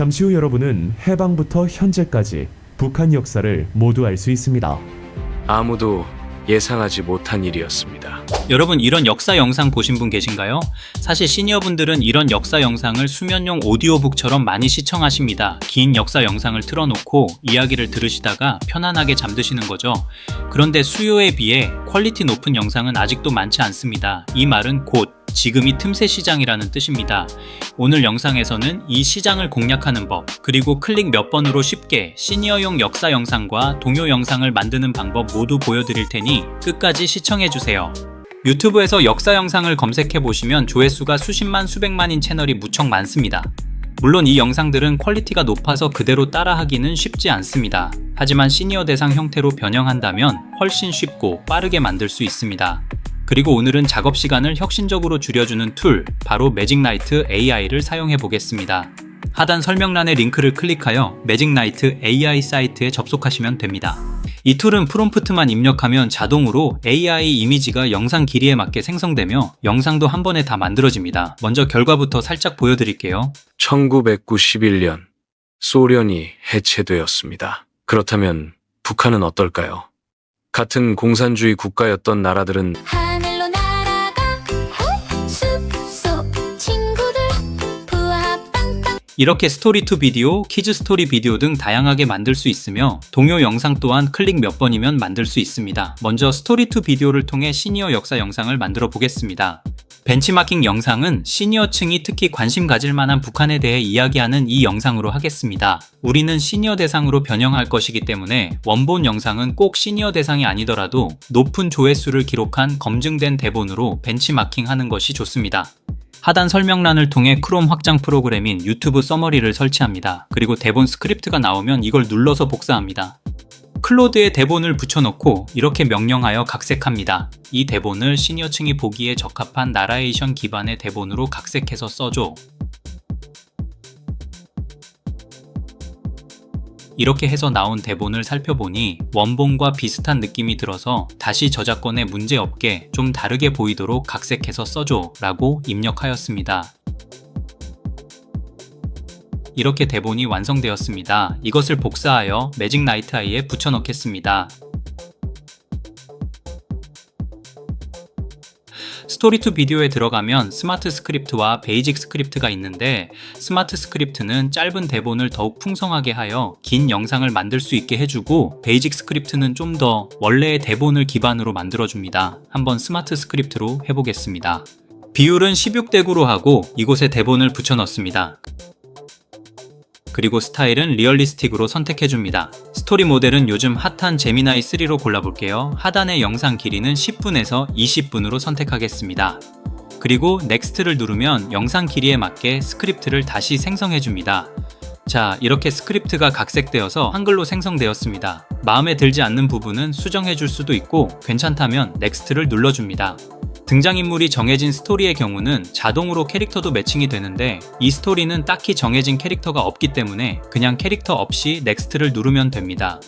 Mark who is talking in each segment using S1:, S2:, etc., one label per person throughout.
S1: 잠시 후 여러분은 해방부터 현재까지 북한 역사를 모두 알 수 있습니다.
S2: 아무도 예상하지 못한 일이었습니다.
S3: 여러분 이런 역사 영상 보신 분 계신가요? 사실 시니어분들은 이런 역사 영상을 수면용 오디오북처럼 많이 시청하십니다. 긴 역사 영상을 틀어놓고 이야기를 들으시다가 편안하게 잠드시는 거죠. 그런데 수요에 비해 퀄리티 높은 영상은 아직도 많지 않습니다. 이 말은 곧 지금이 틈새 시장이라는 뜻입니다. 오늘 영상에서는 이 시장을 공략하는 법, 그리고 클릭 몇 번으로 쉽게 시니어용 역사 영상과 동요 영상을 만드는 방법 모두 보여드릴 테니 끝까지 시청해주세요. 유튜브에서 역사 영상을 검색해 보시면 조회수가 수십만 수백만인 채널이 무척 많습니다. 물론 이 영상들은 퀄리티가 높아서 그대로 따라하기는 쉽지 않습니다. 하지만 시니어 대상 형태로 변형한다면 훨씬 쉽고 빠르게 만들 수 있습니다. 그리고 오늘은 작업 시간을 혁신적으로 줄여주는 툴, 바로 매직나이트 AI를 사용해 보겠습니다. 하단 설명란의 링크를 클릭하여 매직나이트 AI 사이트에 접속하시면 됩니다. 이 툴은 프롬프트만 입력하면 자동으로 AI 이미지가 영상 길이에 맞게 생성되며 영상도 한 번에 다 만들어집니다. 먼저 결과부터 살짝 보여드릴게요.
S2: 1991년 소련이 해체되었습니다. 그렇다면 북한은 어떨까요? 같은 공산주의 국가였던 나라들은
S3: 이렇게 스토리 투 비디오, 키즈 스토리 비디오 등 다양하게 만들 수 있으며 동요 영상 또한 클릭 몇 번이면 만들 수 있습니다. 먼저 스토리 투 비디오를 통해 시니어 역사 영상을 만들어 보겠습니다. 벤치마킹 영상은 시니어층이 특히 관심 가질 만한 북한에 대해 이야기하는 이 영상으로 하겠습니다. 우리는 시니어 대상으로 변형할 것이기 때문에 원본 영상은 꼭 시니어 대상이 아니더라도 높은 조회수를 기록한 검증된 대본으로 벤치마킹 하는 것이 좋습니다. 하단 설명란을 통해 크롬 확장 프로그램인 유튜브 서머리를 설치합니다. 그리고 대본 스크립트가 나오면 이걸 눌러서 복사합니다. 클로드에 대본을 붙여넣고 이렇게 명령하여 각색합니다. 이 대본을 시니어층이 보기에 적합한 나라에이션 기반의 대본으로 각색해서 써줘. 이렇게 해서 나온 대본을 살펴보니 원본과 비슷한 느낌이 들어서 다시 저작권에 문제 없게 좀 다르게 보이도록 각색해서 써줘 라고 입력하였습니다. 이렇게 대본이 완성되었습니다. 이것을 복사하여 매직 나이트 아이에 붙여넣겠습니다. 스토리 투 비디오에 들어가면 스마트 스크립트와 베이직 스크립트가 있는데 스마트 스크립트는 짧은 대본을 더욱 풍성하게 하여 긴 영상을 만들 수 있게 해주고 베이직 스크립트는 좀 더 원래의 대본을 기반으로 만들어줍니다. 한번 스마트 스크립트로 해보겠습니다. 비율은 16대 9로 하고 이곳에 대본을 붙여 넣습니다. 그리고 스타일은 리얼리스틱으로 선택해줍니다. 스토리 모델은 요즘 핫한 제미나이 3로 골라볼게요. 하단의 영상 길이는 10분에서 20분으로 선택하겠습니다. 그리고 넥스트를 누르면 영상 길이에 맞게 스크립트를 다시 생성해줍니다. 자, 이렇게 스크립트가 각색되어서 한글로 생성되었습니다. 마음에 들지 않는 부분은 수정해줄 수도 있고 괜찮다면 넥스트를 눌러줍니다. 등장인물이 정해진 스토리의 경우는 자동으로 캐릭터도 매칭이 되는데 이 스토리는 딱히 정해진 캐릭터가 없기 때문에 그냥 캐릭터 없이 넥스트를 누르면 됩니다.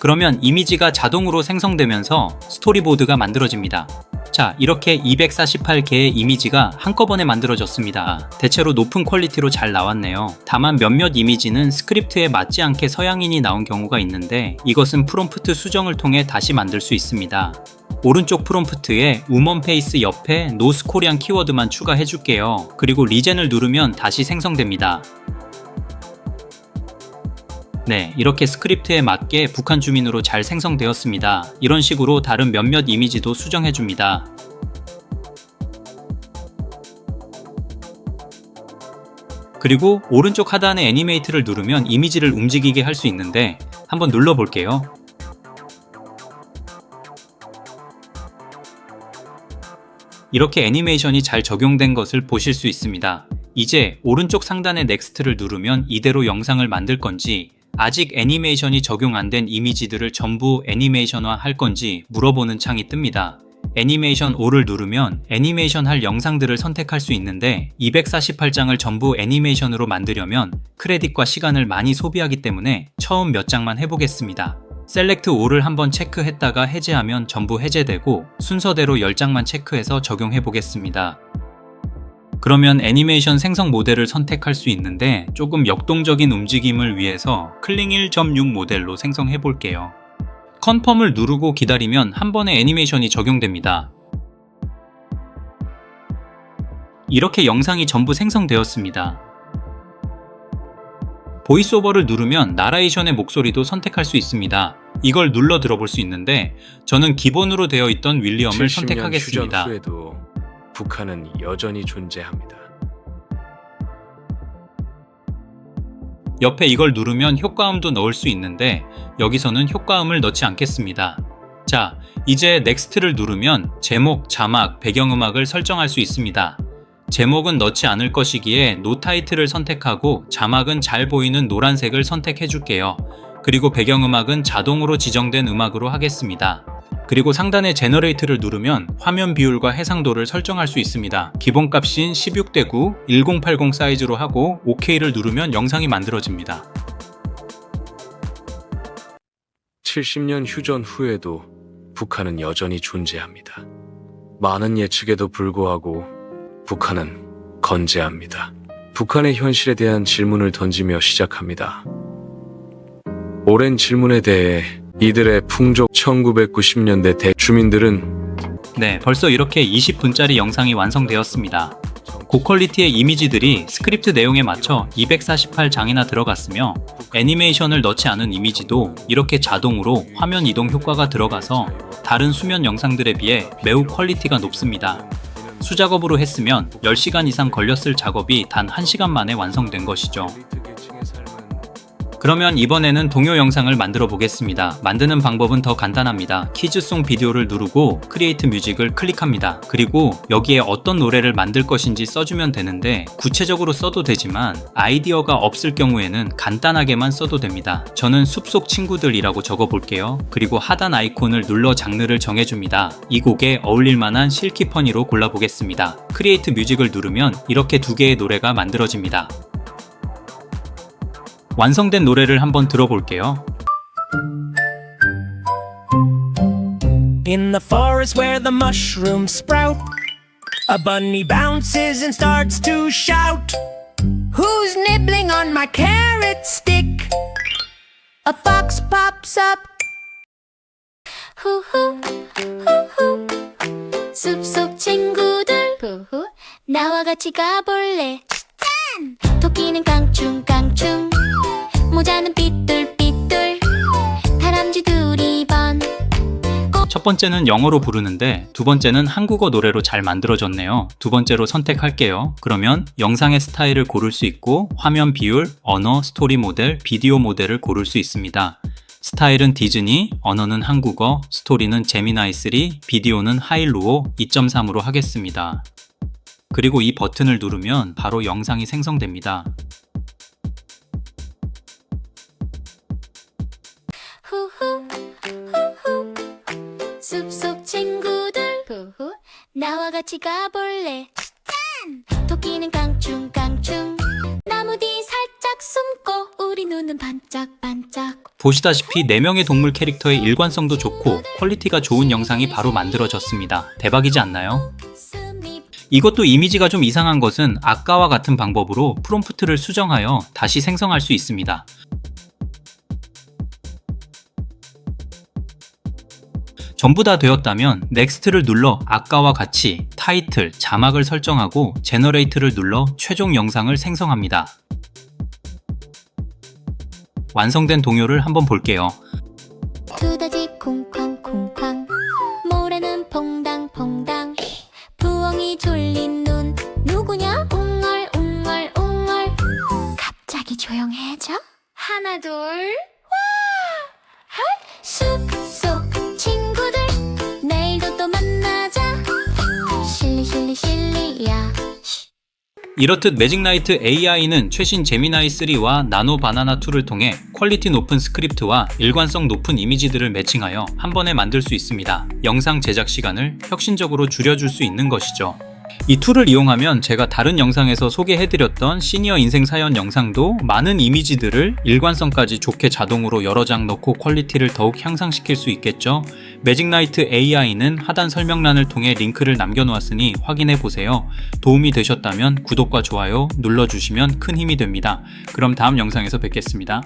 S3: 그러면 이미지가 자동으로 생성되면서 스토리보드가 만들어집니다. 자, 이렇게 248개의 이미지가 한꺼번에 만들어졌습니다. 대체로 높은 퀄리티로 잘 나왔네요. 다만 몇몇 이미지는 스크립트에 맞지 않게 서양인이 나온 경우가 있는데 이것은 프롬프트 수정을 통해 다시 만들 수 있습니다. 오른쪽 프롬프트에 우먼 페이스 옆에 노스 코리안 키워드만 추가해 줄게요. 그리고 리젠을 누르면 다시 생성됩니다. 네, 이렇게 스크립트에 맞게 북한 주민으로 잘 생성되었습니다. 이런 식으로 다른 몇몇 이미지도 수정해 줍니다. 그리고 오른쪽 하단의 애니메이트를 누르면 이미지를 움직이게 할 수 있는데 한번 눌러 볼게요. 이렇게 애니메이션이 잘 적용된 것을 보실 수 있습니다. 이제 오른쪽 상단의 넥스트를 누르면 이대로 영상을 만들 건지 아직 애니메이션이 적용 안 된 이미지들을 전부 애니메이션화 할 건지 물어보는 창이 뜹니다. 애니메이션 5를 누르면 애니메이션 할 영상들을 선택할 수 있는데 248장을 전부 애니메이션으로 만들려면 크레딧과 시간을 많이 소비하기 때문에 처음 몇 장만 해보겠습니다. 셀렉트 5를 한번 체크했다가 해제하면 전부 해제되고 순서대로 10장만 체크해서 적용해 보겠습니다. 그러면 애니메이션 생성 모델을 선택할 수 있는데 조금 역동적인 움직임을 위해서 클링 1.6 모델로 생성해 볼게요. 컨펌을 누르고 기다리면 한 번에 애니메이션이 적용됩니다. 이렇게 영상이 전부 생성되었습니다. 보이스오버를 누르면 나레이션의 목소리도 선택할 수 있습니다. 이걸 눌러 들어볼 수 있는데 저는 기본으로 되어 있던 윌리엄을
S2: 70년 휴전
S3: 선택하겠습니다.
S2: 후에도 북한은 여전히 존재합니다.
S3: 옆에 이걸 누르면 효과음도 넣을 수 있는데 여기서는 효과음을 넣지 않겠습니다. 자, 이제 넥스트를 누르면 제목, 자막, 배경음악을 설정할 수 있습니다. 제목은 넣지 않을 것이기에 노 타이틀을 선택하고 자막은 잘 보이는 노란색을 선택해 줄게요. 그리고 배경음악은 자동으로 지정된 음악으로 하겠습니다. 그리고 상단의 제너레이트를 누르면 화면 비율과 해상도를 설정할 수 있습니다. 기본값인 16대 9, 1080 사이즈로 하고 OK를 누르면 영상이 만들어집니다.
S2: 70년 휴전 후에도 북한은 여전히 존재합니다. 많은 예측에도 불구하고 북한은 건재합니다. 북한의 현실에 대한 질문을 던지며 시작합니다. 오랜 질문에 대해 이들의 풍족 1990년대 대주민들은
S3: 네, 벌써 이렇게 20분짜리 영상이 완성되었습니다. 고퀄리티의 이미지들이 스크립트 내용에 맞춰 248장이나 들어갔으며 애니메이션을 넣지 않은 이미지도 이렇게 자동으로 화면 이동 효과가 들어가서 다른 수면 영상들에 비해 매우 퀄리티가 높습니다. 수작업으로 했으면 10시간 이상 걸렸을 작업이 단 1시간 만에 완성된 것이죠. 그러면 이번에는 동요 영상을 만들어 보겠습니다. 만드는 방법은 더 간단합니다. 키즈송 비디오를 누르고 크리에이트 뮤직을 클릭합니다. 그리고 여기에 어떤 노래를 만들 것인지 써주면 되는데 구체적으로 써도 되지만 아이디어가 없을 경우에는 간단하게만 써도 됩니다. 저는 숲속 친구들이라고 적어 볼게요. 그리고 하단 아이콘을 눌러 장르를 정해줍니다. 이 곡에 어울릴 만한 실키 퍼니로 골라보겠습니다. 크리에이트 뮤직을 누르면 이렇게 두 개의 노래가 만들어집니다. 완성된 노래를 한번 들어볼게요.
S4: In the forest where the mushrooms sprout, a bunny bounces and starts to shout.
S5: Who's nibbling on my carrot stick? A fox pops up. 후후, 후후. 숲속 친구들, 부후. 나와 같이 가볼래? 짠! 토끼는 깡충깡충. 모자는 삐뚤삐뚤. 다람쥐 두리 번.
S3: 첫 번째는 영어로 부르는데 두 번째는 한국어 노래로 잘 만들어졌네요. 두 번째로 선택할게요. 그러면 영상의 스타일을 고를 수 있고 화면 비율, 언어, 스토리 모델, 비디오 모델을 고를 수 있습니다. 스타일은 디즈니, 언어는 한국어, 스토리는 제미나이 3, 비디오는 하일루오 2.3으로 하겠습니다. 그리고 이 버튼을 누르면 바로 영상이 생성됩니다.
S5: 후후 후후 숲속 친구들 후후 나와 같이 가볼래 짠 토끼는 깡충 깡충 나무 뒤 살짝 숨고 우리 눈은 반짝반짝
S3: 보시다시피 4명의 동물 캐릭터의 일관성도 좋고 퀄리티가 좋은 영상이 바로 만들어졌습니다. 대박이지 않나요? 이것도 이미지가 좀 이상한 것은 아까와 같은 방법으로 프롬프트를 수정하여 다시 생성할 수 있습니다. 전부 다 되었다면 넥스트를 눌러 아까와 같이 타이틀, 자막을 설정하고 제너레이트를 눌러 최종 영상을 생성합니다. 완성된 동요를 한번 볼게요.
S5: 두더지 쿵쾅쿵쾅
S3: 이렇듯 매직라이트 AI는 최신 제미나이 3와 나노 바나나 2를 통해 퀄리티 높은 스크립트와 일관성 높은 이미지들을 매칭하여 한 번에 만들 수 있습니다. 영상 제작 시간을 혁신적으로 줄여줄 수 있는 것이죠. 이 툴을 이용하면 제가 다른 영상에서 소개해드렸던 시니어 인생 사연 영상도 많은 이미지들을 일관성까지 좋게 자동으로 여러 장 넣고 퀄리티를 더욱 향상시킬 수 있겠죠. 매직나이트 AI는 하단 설명란을 통해 링크를 남겨놓았으니 확인해보세요. 도움이 되셨다면 구독과 좋아요 눌러주시면 큰 힘이 됩니다. 그럼 다음 영상에서 뵙겠습니다.